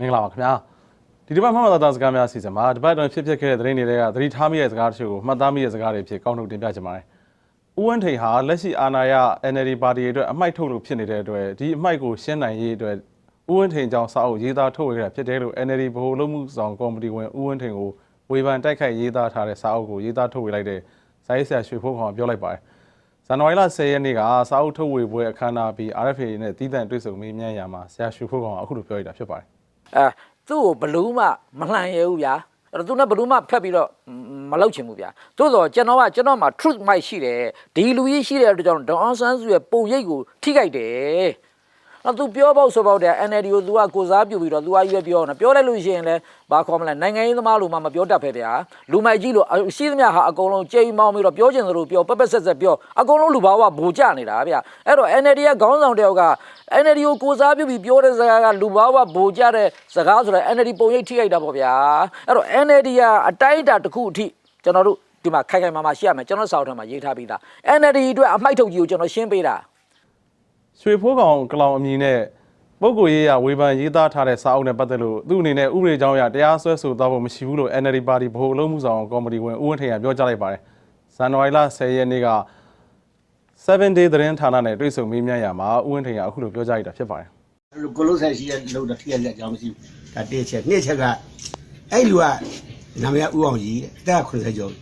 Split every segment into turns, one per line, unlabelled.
မင်္ဂလာပါခင်ဗျာဒီတစ်ပတ်မှတ်မှတ်သားသားစကားများအစီအစဉ်မှာဒီပတ်အတွင်းဖြစ်ဖြစ်ခဲ့တဲ့သတင်းတွေကသတိထားမိတဲ့စကားတချို့ကိုမှတ်သားမိတဲ့စကားတွေဖြစ်ကောက်နှုတ်တင်ပြချင်ပါတယ်ဦးဝင်းထိန်ဟာလက်ရှိအာဏာရ NLD ပါတီအတွက်အမိုက်ထုတ်လို့ဖြစ်နေတဲ့အတွက်ဒီအမိုက်ကိုရှင်းနိုင်ရေးအတွက်ဦးဝင်းထိန်ကြောင့်စာအုပ်ရေးသားထုတ်ဝေခဲ့တာဖြစ်တယ်လို့ NLD ဗဟိုလုပ်မှုဆောင်ကော်မတီဝင်ဦးဝင်းထိန်ကိုဝေဖန်တိုက်ခိုက်ရေးသားထားတဲ့စာအုပ်ကိုရေးသားထုတ်ဝေလိုက်တဲ့ဇာတ်ဆရာရွှေဖိုးခေါင်ကပြောလိုက်ပါတယ် ဇန်နဝါရီလ10ရက်နေ့ကစာအုပ်ထုတ်ဝေပွဲအခမ်းအနားပြီး RFA နဲ့တည်တံ့တွေ့ဆုံမေးမြန်းရမှာဆရာရွှေဖိုးခေါင်ကအခုလိုပြောရတာဖြစ်ပါတယ်
အဲသူ့ကိုဘလူးမှမလှန်ရဘူးဗျာအဲ့တော့သူနဲ့ဘလူးမှဖက်ပြီးတော့မလောက်ချင်ဘူးဗျာသို့တော့ကျွန်တော်ကကျွန်တော်မှာ truth mic ရှိတယ်ဒီလူကြီးရှိတဲ့အတွက်ကြောင့်ဒေါအောင်ဆန်းစုရဲ့ပုံရိပ်ကိုထိခိုက်တယ် အဲ့သူပြောဖို့ဆိုတော့တဲ့ NLD ကို तू ကကိုစားပြုပြီးတော့ तू ကရွေးပြောနေပြောလိုက်လို့ရှိရင်လည်းဘာခေါ်မလဲနိုင်ငံရေးသမားလို့မှမပြောတတ်ပဲဗျာလူမိုက်ကြီးလို့ရှိသမျှဟာအကုန်လုံးကြိမ်မောင်းပြီးတော့ပြောချင်သလိုပြောပက်ပက်ဆက်ဆက်ပြောအကုန်လုံးလူဘာဝဘူကြနေတာဗျာအဲ့တော့ NLD ရဲ့ခေါင်းဆောင်တယောက်က NLD ကိုကိုစားပြုပြီးပြောတဲ့စကားကလူဘာဝဘူကြတဲ့စကားဆိုတော့ NLD ပုံရိပ်ထိခိုက်တာပေါ့ဗျာအဲ့တော့ NLD ကအတိုင်းအတာတစ်ခုအထိကျွန်တော်တို့ဒီမှာခိုင်ခိုင်မာမာရှိရမယ်ကျွန်တော်စာအုပ်ထဲမှာရေးထားပြီးသား NLD အတွက်အမိုက်ထုတ်ကြီးကိုကျွန်တော်ရှင်းပေးတာ
ရွှေဖိုးကောင်ကလောင်အမည်နဲ့ပုဂ္ဂိုလ်ရေးရဝေဖန်ရေးသားထားတဲ့စာအုပ်နဲ့ပတ်သက်လို့သူ့အနေနဲ့ဥပဒေကြောင်းအရတရားစွဲဆိုသွားဖို့မရှိဘူးလို့ NLD ပါတီဗဟိုအလုပ်မှုဆောင်ကော်မတီဝင်ဦးဝင်းထိန်ကပြောကြားလိုက်ပါတယ်။ဇန်နဝါရီလ10ရက်နေ့က7 day သတင်းဌာနနဲ့တွေ့ဆုံမေးမြန်းရမှာဦးဝင်းထိန်ကအခုလိုပြောကြားလိုက်တာဖြစ်ပါတယ်
လူကိုလုံးဆိုင်ရှိတဲ့လုံတော့ထိရလက်အကြောင်းမရှိဘူးဒါတစ်ချက်နှစ်ချက်ကအဲ့လူကနာမည်ကဦးအောင်ကြီးတဲ့အသက်က80ကျော်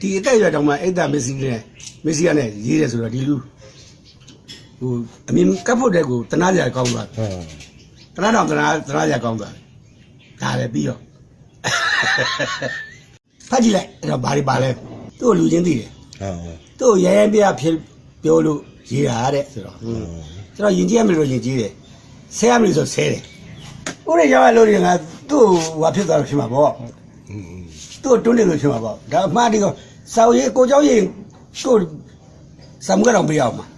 ဒီအသက်အရွယ်တောင်မှအဲ့ဒါမက်ဆီနဲ့မက်ဆီကလည်းရေးတယ်ဆိုတော့ဒီလူ ဟိုအမြင်ကပ်ဖို့တဲ့ကိုတနာကြကောင်းသွားတနာတော့တနာတနာကြကောင်းသွားဒါလည်းပြီးတော့ဖတ်ကြည့်လိုက်အဲ့တော့ဘာတွေပါလဲသူ့ကိုလူချင်းသိတယ်
ဟုတ်
သူ့ကိုရဲရဲပြဖြစ်ပြောလို့ရေးတာတဲ့ဆိုတော့ကျွန်တော်ယဉ်ကျေးရမယ်လို့ယဉ်ကျေးတယ်ဆဲရမယ်လို့ဆိုဆဲတယ်ဥရိရောက်ရလို့ငါသူ့ကိုဟာဖြစ်သွားလို့ဖြစ်မှာပေါ့သူ့ကိုတွန်းတယ်လို့ဖြစ်မှာပေါ့ဒါအမှားဒီကစောက်ရေးကိုเจ้าရေးကိုစံမကတော့မရအောင်မှာ ။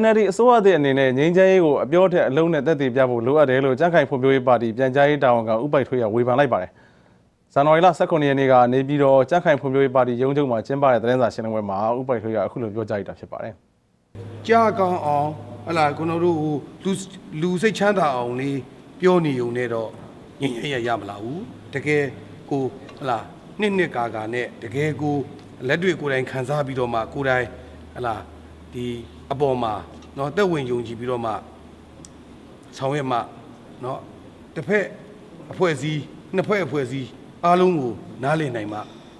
NLD အစိုးရတဲ့အနေနဲ့ငြိမ်းချမ်းရေးကိုအပြောထက်အလုံးနဲ့တက်တည်ပြဖို့လိုအပ်တယ်လို့ကြံ့ခိုင်ဖွံ့ဖြိုးရေးပါတီပြန်ကြားရေးတာဝန်ခံဥပိုက်ထွေးကဝေဖန်လိုက်ပါတယ်။ဇန်နဝါရီလ18ရက်နေ့ကနေပြည်တော်ကြံ့ခိုင်ဖွံ့ဖြိုးရေးပါတီရုံးချုပ်မှာကျင်းပတဲ့သတင်းစာရှင်းလင်းပွဲမှာဥပိုက်ထွေးကအခုလိုပြောကြားလိုက်တာဖြစ်ပါတယ်။
ကြာကောင်းအောင်ဟလာကျွန်တော်တို့ဟိုလူလူစိတ်ချမ်းသာအောင်လေးပြောနေုံနဲ့တော့ညင်ရရရမလားဘူးတကယ်ကိုဟလာနှစ်နှစ်ကာကာနဲ့တကယ်ကိုလက်တွေကိုယ်တိုင်ခံစားပြီးတော့မှကိုယ်တိုင် ဟလာဒီအပေါ်မှာเนาะတက်ဝင်ယုံကြည်ပြီးတော့မှဆောင်ရွက်မှเนาะတစ်ဖက်အဖွဲ့အစည်းနှစ်ဖက်အဖွဲ့အစည်းအားလုံးကိုနားလည်နိုင်မှ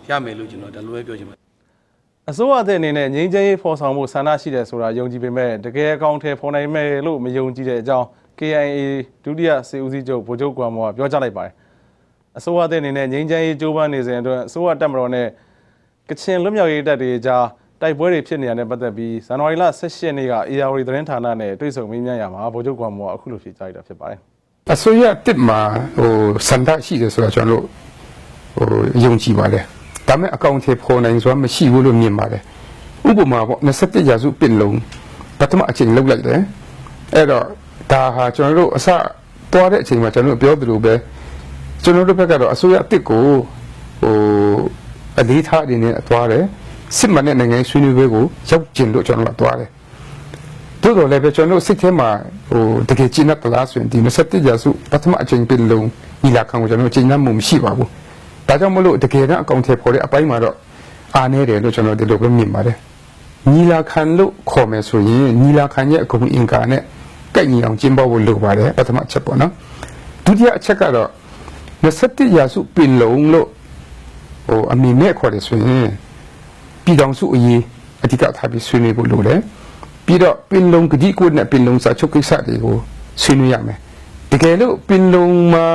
ရမယ်လို့ကျွန်တော်ဒါလိုပဲပြောချင်ပါတယ်
အစိုးရတဲ့အနေနဲ့ငြိမ်းချမ်းရေးဖော်ဆောင်မှုဆန္ဒရှိတယ်ဆိုတာယုံကြည်ပေမဲ့တကယ်အကောင့်ထဲဖော်နိုင်မယ်လို့မယုံကြည်တဲ့အကြောင်း KIA ဒုတိယစေဦးစီးချုပ်ဗိုလ်ချုပ်ကွမ်မောကပြောကြားလိုက်ပါတယ်။အစိုးရတဲ့အနေနဲ့ငြိမ်းချမ်းရေးကြိုးပမ်းနေစဉ်အတွက်အစိုးရတပ်မတော်နဲ့ကချင်လွတ်မြောက်ရေးတပ်တွေကြား တိုက်ပွဲတွေဖြစ်နေရတဲ့ပတ်သက်ပြီးဇန်နဝါရီလ18ရက်နေ့က AR သတင်းဌာနနဲ့တွေ့ဆုံမေးမြန်းရမှာဗိုလ်ချုပ်ကွမ်မောကအခုလိုဖြေကြားလိုက်တာဖြစ်ပါတယ်။
အစိုးရတစ်မှာဟိုစန္ဒရှိတယ်ဆိုတာကျွန်တော်တို့ဟိုယုံကြည်ပါတယ်ဒါပေမဲ့အကောင့်ထဲပေါ်နိုင်ဆိုတာမရှိဘူးလို့မြင်ပါတယ်ဥပမာပေါ့27ရာစုပင်လုံးပထမအချိန်လောက်လိုက်တယ်အဲ့တော့ဒါဟာကျွန်တော်တို့အစတွားတဲ့အချိန်မှာကျွန်တော်တို့ပြောသလိုပဲကျွန်တော်တို့ဘက်ကတော့အစိုးရအစ်စ်ကိုဟိုအလေးထားအနေနဲ့တွားတယ် စစ်မှန်တဲ့နိုင်ငံရေးဆွေးနွေးပွဲကိုရောက်ကျင်လို့ကျွန်တော်တို့ကတွားတယ်တိုးတော်လည်းပဲကျွန်တော်တို့စိတ်ထဲမှာဟိုတကယ်ကျင့်တတ်လားဆိုရင်ဒီ27ရာစုပထမအချိန်ပြင်လုံးညီလာခံကိုကျွန်တော်တို့ကျင့်တတ်မှုမရှိပါဘူး။ဒါကြောင့်မလို့တကယ်တော့အကောင့်ထဲပေါ်တဲ့အပိုင်းမှာတော့အားနေတယ်လို့ကျွန်တော်ဒီလိုပဲမြင်ပါတယ်။ညီလာခံလို့ခေါ်မယ်ဆိုရင်ညီလာခံရဲ့အကုန်အင်္ဂါနဲ့ကြိုက်ညီအောင်ကျင်းပဖို့လိုပါတယ်ပထမအချက်ပေါ့နော်။ဒုတိယအချက်ကတော့27ရာစုပြင်လုံးလို့ဟိုအမိနဲ့ခေါ်တယ်ဆိုရင် ပြည်တော်စုအရေးအဓိကထားပြီးဆွေးနွေးဖို့လိုတယ်ပြီးတော့ပင်လုံကတိကိုနဲ့ပင်လုံစာချုပ်ကိစ္စတွေကိုဆွေးနွေးရမယ်တကယ်လို့ပင်လုံမှာ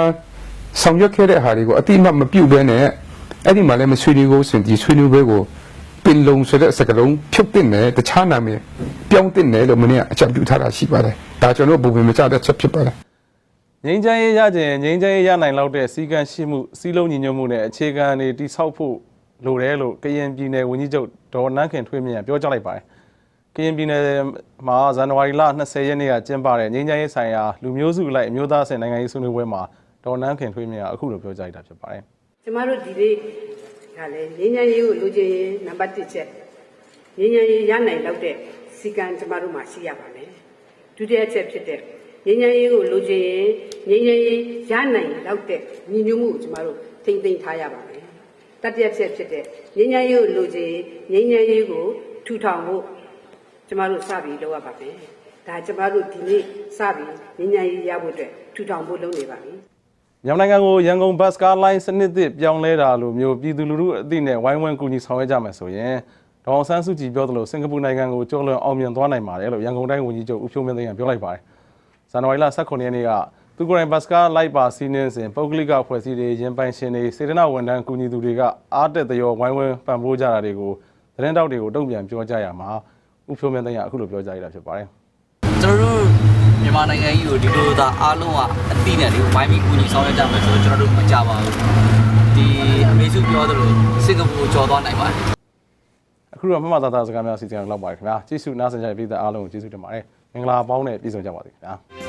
ဆောင်ရွက်ခဲ့တဲ့ဟာတွေကိုအတိအမှတ်မပြုတ်ဘဲနဲ့အဲ့ဒီမှာလည်းမဆွေးနွေးဘူးဆိုရင်ဒီဆွေးနွေးပွဲကိုပင်လုံဆိုတဲ့စကားလုံးဖြုတ်တင်တယ်တခြားနာမည်ပြောင်းတင်တယ်လို့မင်းကအကြံပြုထားတာရှိပါတယ်ဒါကျွန်တော်ဘုံဘင်မချတဲ့ချက်ဖြစ်ပါတယ်
ငြိမ်းချမ်းရေးရခြင်းငြိမ်းချမ်းရေးရနိုင်လောက်တဲ့စီကံရှိမှုစီးလုံးညီညွတ်မှုနဲ့အခြေခံတွေတိဆောက်ဖို့ လိုတယ်လို့ကရင်ပြည်နယ်ဝန်ကြီးချုပ်ဒေါ်နန်းခင်ထွေးမြင့်ကပြောကြားလိုက်ပါတယ်။ကရင်ပြည်နယ်မှာဇန်နဝါရီလ20ရက်နေ့ကကျင်းပတဲ့ငြိမ်းချမ်းရေးဆိုင်ရာလူမျိုးစုအလိုက်အမျိုးသားအဆင့်နိုင်ငံရေးဆွေးနွေးပွဲမှာဒေါ်နန်းခင်ထွေးမြင့်ကအခုလိုပြောကြားလိုက်တာဖြစ်ပါတယ်။
ကျမတို့ဒီနေ့အဲဒါလည်းငြိမ်းချမ်းရေးကိုလူချင်းရင်နံပါတ်1ချက်ငြိမ်းချမ်းရေးရနိုင်တော့တဲ့စီကံကျမတို့မှာရှိရပါမယ်ဒုတိယချက်ဖြစ်တဲ့ငြိမ်းချမ်းရေးကိုလူချင်းရင်ငြိမ်းချမ်းရေးရနိုင်တော့တဲ့ညီညွတ်မှုကိုကျမတို့ထိမ့်သိမ်းထားရပါမယ် တတိယချက်ဖြစ်တဲ့ငြိမ်းချမ်းရေးကိုလူချင်းရင်ငြိမ်းချမ်းရေးကိုထူထောင်ဖို့ကျမတို့စပြီးလုပ်ရပါမယ်ဒါကျမတို့ဒီနေ့စပြီးငြိမ်းချမ်းရေးရဖို့အတွက်ထူထောင်ဖို့လုပ်နေပါပြီ
မြန်မာနိုင်ငံကိုရန်ကုန်ဘတ်စကားလိုင်းစနစ်သစ်ပြောင်းလဲတာလိုမျိုးပြည်သူလူထုအသိနဲ့ဝိုင်းဝန်းကူညီဆောင်ရွက်ကြမယ်ဆိုရင်ဒေါအောင်ဆန်းစုကြည်ပြောသလိုစင်ကာပူနိုင်ငံကိုကျော်လွန်အောင်မြင်သွားနိုင်ပါတယ်လို့ရန်ကုန်တိုင်းဝန်ကြီးချုပ်ဦးဖြိုးမင်းသိန်းကပြောလိုက်ပါတယ်။ဇန်နဝါရီလ18ရက်နေ့က သူကိုယ်တိုင်ဘတ်စကားလိုက်ပါစီးနှင်းစဉ်ပုဂ္ဂလိကဖွဲ့စည်းတွေရင်ပိုင်ရှင်တွေစေတနာဝန်ထမ်းကူညီသူတွေကအားတက်သရောဝိုင်းဝန်းပံ့ပိုးကြတာတွေကိုသတင်းတောက်တွေကိုတုံ့ပြန်ပြောကြရမှာဦးဖြိုးမင်းသိန်းကအခုလိုပြောကြရတာဖြစ်ပါတယ်။
ကျွန်တော်တို့မြန်မာနိုင်ငံကြီးကိုဒီလိုသာအားလုံးကအသိနဲ့ဒီဝိုင်းပြီးကူညီဆောင်ရွက်ကြမယ်ဆိုတော့ကျွန်တော်တို့မကြပါဘူးဒီအမေစုပြောသလိုစင်ကာပူကိုကျော်သွားနိုင်ပါတယ်
အခုတော့မမသာသာစကားများအစီအစဉ်လောက်ပါရခင်ဗျာကျေးဇူးနားဆင်ကြတဲ့ပြည်သက်အားလုံးကိုကျေးဇူးတင်ပါတယ်မင်္ဂလာပေါင်းနဲ့ပြည့်စုံကြပါစေခင်ဗျာ